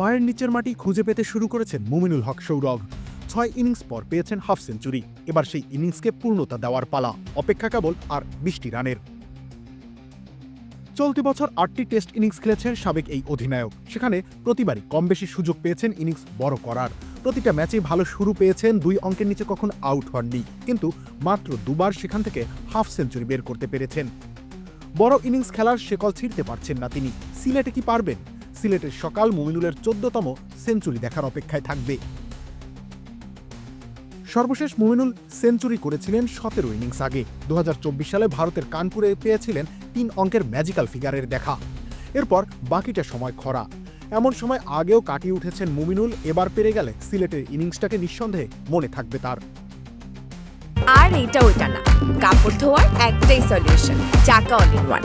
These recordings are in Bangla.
পায়ের নিচের মাটি খুঁজে পেতে শুরু করেছেন মুমিনুল হক সৌরভ। ছয় ইনিংস পর পেয়েছেন হাফ সেঞ্চুরি। এবার সেই ইনিংসকে পূর্ণতা দেওয়ার পালা, অপেক্ষা কেবল আর বৃষ্টি রানের। চলতি বছর আটটি টেস্ট ইনিংস খেলেছেন সাবেক এই অধিনায়ক। সেখানে প্রতিবারই কম বেশি সুযোগ পেয়েছেন ইনিংস বড় করার। প্রতিটা ম্যাচেই ভালো শুরু পেয়েছেন দুই অঙ্কের নিচে কখনো আউট হননি। কিন্তু মাত্র দুবার সেখান থেকে হাফ সেঞ্চুরি বের করতে পেরেছেন। বড় ইনিংস খেলার শেকল ছিঁড়তে পারছেন না তিনি। সিলেটে কি পারবেন? সিলেটের সকাল মুমিনুলের চোদ্দতম সেঞ্চুরি দেখার অপেক্ষায় থাকবে। সর্বশেষ মুমিনুল সেঞ্চুরি করেছিলেন সতেরো ইনিংস আগে। দুহাজার চব্বিশ সালে ভারতের কানপুরে পেয়েছিলেন তিন অঙ্কের ম্যাজিক্যাল ফিগারের দেখা। এরপর বাকিটা সময় খরা। এমন সময় আগেও কাটিয়ে উঠেছেন মুমিনুল, এবার পেরে গেলে সিলেটের ইনিংসটাকে নিঃসন্দেহে মনে থাকবে তার। আর এটা ওটা না। কাপড় ধোয়ার একটাই সলিউশন চাকা অল ইন ওয়ান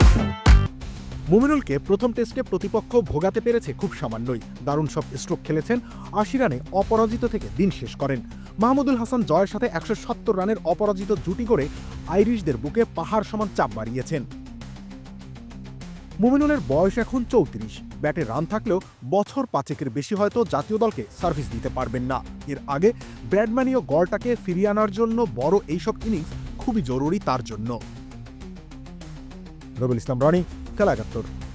মুমিনুলকে প্রথম টেস্টে প্রতিপক্ষ ভোগাতে পেরেছে খুব সামান্যই। দারুণ সব স্ট্রোক খেলেছেন আশি রানে অপরাজিত থেকে দিন শেষ করেন। মাহমুদুল হাসান জয়ের সাথে একশো সত্তর রানের অপরাজিত জুটি করে আইরিশদের বুকে পাহাড় সমান চাপ বাড়িয়েছেন। মুমিনুলের বয়স এখন চৌত্রিশ। ব্যাটে রান থাকলেও বছর পাঁচেকের বেশি হয়তো জাতীয় দলকে সার্ভিস দিতে পারবেন না। এর আগে ব্র্যাডম্যানীয় গড়টাকে ফিরিয়ে আনার জন্য বড় এইসব ইনিংস খুবই জরুরি তার জন্য। রবিল ইসলাম রনি খেলা একাত্তর